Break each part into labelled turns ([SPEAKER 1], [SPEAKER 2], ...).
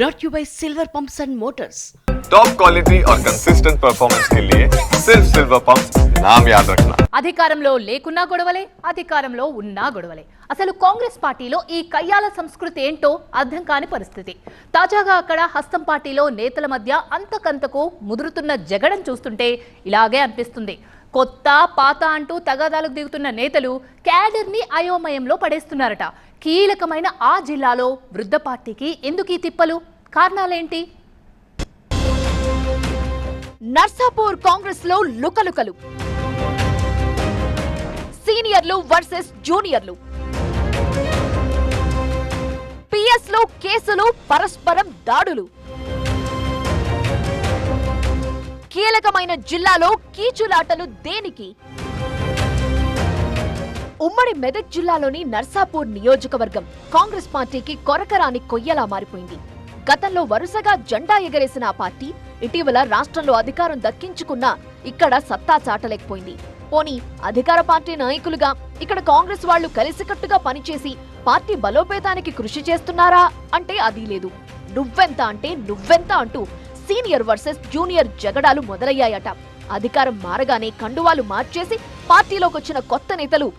[SPEAKER 1] brought you by Silver Pumps and Motors.
[SPEAKER 2] Top quality और consistent performance के लिए सिर्फ सिल्वर पंप नाम याद रखना
[SPEAKER 3] అధికారంలో లేకున్నా గొడవలే అధికారంలో ఉన్నా గొడవలే అసలు కాంగ్రెస్ పార్టీలో ఈ కయ్యాల సంస్కృతి ఏంటో అర్థం కాని పరిస్థితి తాజాగా అక్కడ హస్తం పార్టీలో నేతల మధ్య అంతకంతకు ముదురుతున్న జగడం చూస్తుంటే ఇలాగే అనిపిస్తుంది కొత్త పాత అంటూ తగాదాలకు దిగుతున్న నేతలు క్యాడర్ని అయోమయంలో పడేస్తున్నారట కీలకమైన ఆ జిల్లాలో వృద్ధ పార్టీకి ఎందుకు ఈ తిప్పలు కారణాలేంటి?
[SPEAKER 4] నర్సాపూర్ కాంగ్రెస్లో లుకలుకలు. సీనియర్లు వర్సెస్ జూనియర్లు. పిఎస్లో కేసులు పరస్పరం దాడులు. కీలకమైన జిల్లాలో కీచులాటలు దేనికి? ఉమ్మడి మెదక్ జిల్లాలోని నర్సాపూర్ నియోజకవర్గం కాంగ్రెస్ పార్టీకి కొరకరాని కొయ్యలా మారిపోయింది. గతంలో వరుసగా జెండా ఎగరేసిన ఆ పార్టీ ఇటీవల రాష్ట్రంలో అధికారం దక్కించుకున్నా ఇక్కడ సత్తా చాటలేకపోయింది. పోనీ అధికార పార్టీ నాయకులుగా ఇక్కడ కాంగ్రెస్ వాళ్ళు కలిసికట్టుగా పనిచేసి పార్టీ బలోపేతానికి కృషి చేస్తున్నారా? అంటే అది లేదు. నువ్వెంత అంటే నువ్వెంత అంటూ సీనియర్ వర్సెస్ జూనియర్ జగడాలు మొదలయ్యాయట. అధికారం మారగానే కండువాలు మార్చేసి పార్టీలోకొచ్చిన కొత్త నేతలు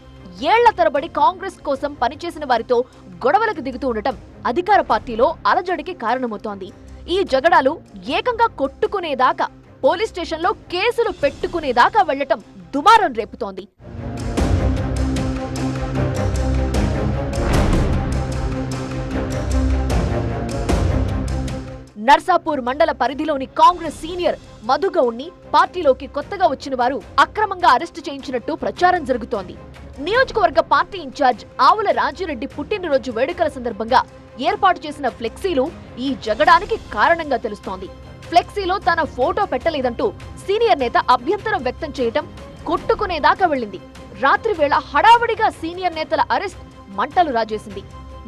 [SPEAKER 4] ఏళ్ళ తరబడి కాంగ్రెస్ కోసం పనిచేసిన వారితో గొడవలకు దిగుతూ ఉండటం అధికార పార్టీలో అలజడికి కారణమవుతోంది. ఈ జగడాలు ఏకంగా కొట్టుకునేదాకా పోలీస్ స్టేషన్లో కేసులు పెట్టుకునేదాకా వెళ్ళటం దుమారం రేపుతోంది. నర్సాపూర్ మండల పరిధిలోని కాంగ్రెస్ సీనియర్ మధుగౌడ్ని పార్టీలోకి కొత్తగా వచ్చిన వారు అక్రమంగా అరెస్టు చేయించినట్టు ప్రచారం జరుగుతోంది. నియోజకవర్గ పార్టీ ఇన్ఛార్జ్ ఆవుల రాజిరెడ్డి పుట్టినరోజు వేడుకల సందర్భంగా ఏర్పాటు చేసిన ఫ్లెక్సీలు ఈ జగడానికి కారణంగా తెలుస్తోంది. ఫ్లెక్సీలో తన ఫోటో పెట్టలేదంటూ సీనియర్ నేత అభ్యంతరం వ్యక్తం చేయటం కొట్టుకునేదాకా వెళ్ళింది. రాత్రి వేళ సీనియర్ నేతల అరెస్ట్ మంటలు రాజేసింది.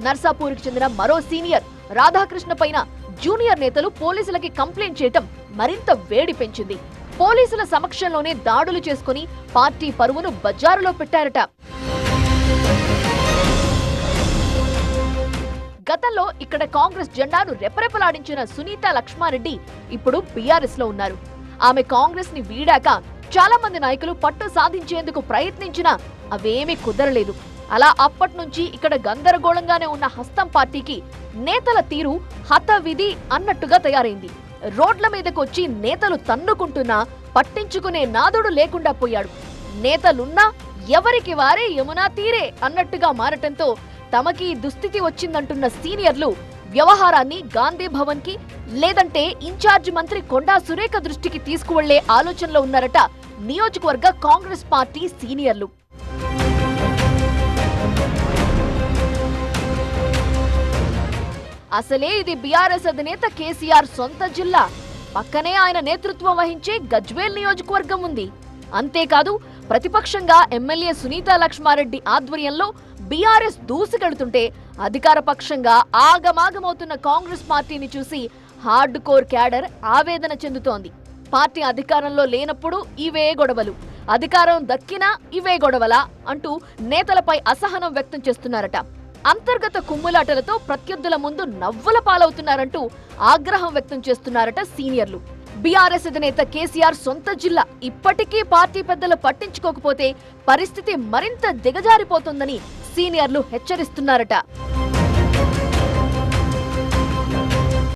[SPEAKER 4] నర్సాపూర్కి చెందిన మరో సీనియర్ రాధాకృష్ణ పైన జూనియర్ నేతలు పోలీసులకి కంప్లైంట్ చేయటం మరింత వేడి పెంచింది. పోలీసుల సమక్షంలోనే దాడులు చేసుకుని పార్టీ పరువును బజారులో పెట్టారట. గతంలో ఇక్కడ కాంగ్రెస్ జెండాను రెపరెపలాడించిన సునీత లక్ష్మారెడ్డి ఇప్పుడు బీఆర్ఎస్లో ఉన్నారు. ఆమె కాంగ్రెస్ని వీడాక చాలా మంది నాయకులు పట్టు సాధించేందుకు ప్రయత్నించినా అవేమీ కుదరలేదు. అలా అప్పటి నుంచి ఇక్కడ గందరగోళంగానే ఉన్న హస్తం పార్టీకి నేతల తీరు హతవిధి అన్నట్టుగా తయారైంది. రోడ్ల మీదకొచ్చి నేతలు తన్నుకుంటున్నా పట్టించుకునే నాదుడు లేకుండా పోయాడు. నేతలున్నా ఎవరికి వారే యమునా తీరే అన్నట్టుగా మారటంతో తమకి దుస్థితి వచ్చిందంటున్న సీనియర్లు వ్యవహారాన్ని గాంధీ భవన్కి లేదంటే ఇన్ఛార్జ్ మంత్రి కొండా సురేఖ దృష్టికి తీసుకువెళ్ళే ఆలోచనలో ఉన్నారట నియోజకవర్గ కాంగ్రెస్ పార్టీ సీనియర్లు. అసలే ఇది బీఆర్ఎస్ అధినేత కేసీఆర్ సొంత జిల్లా. పక్కనే ఆయన నేతృత్వం వహించే గజ్వేల్ నియోజకవర్గం ఉంది. అంతేకాదు ప్రతిపక్షంగా ఎమ్మెల్యే సునీత లక్ష్మారెడ్డి ఆధ్వర్యంలో బీఆర్ఎస్ దూసుకెడుతుంటే అధికార పక్షంగా ఆగమాగమవుతున్న కాంగ్రెస్ పార్టీని చూసి హార్డ్ కోర్ క్యాడర్ ఆవేదన చెందుతోంది. పార్టీ అధికారంలో లేనప్పుడు ఇవే గొడవలు. అధికారం దక్కినా ఇవే గొడవల అంటూ నేతలపై అసహనం వ్యక్తం చేస్తున్నారట. అంతర్గత కుమ్ములాటలతో ప్రత్యర్థుల ముందు నవ్వుల పాలవుతున్నారంటూ ఆగ్రహం వ్యక్తం చేస్తున్నారట సీనియర్లు. బీఆర్ఎస్ అధినేత కేసీఆర్ సొంత జిల్లా ఇప్పటికీ పార్టీ పెద్దలు పట్టించుకోకపోతే పరిస్థితి మరింత దిగజారిపోతుందని సీనియర్లు హెచ్చరిస్తున్నారట.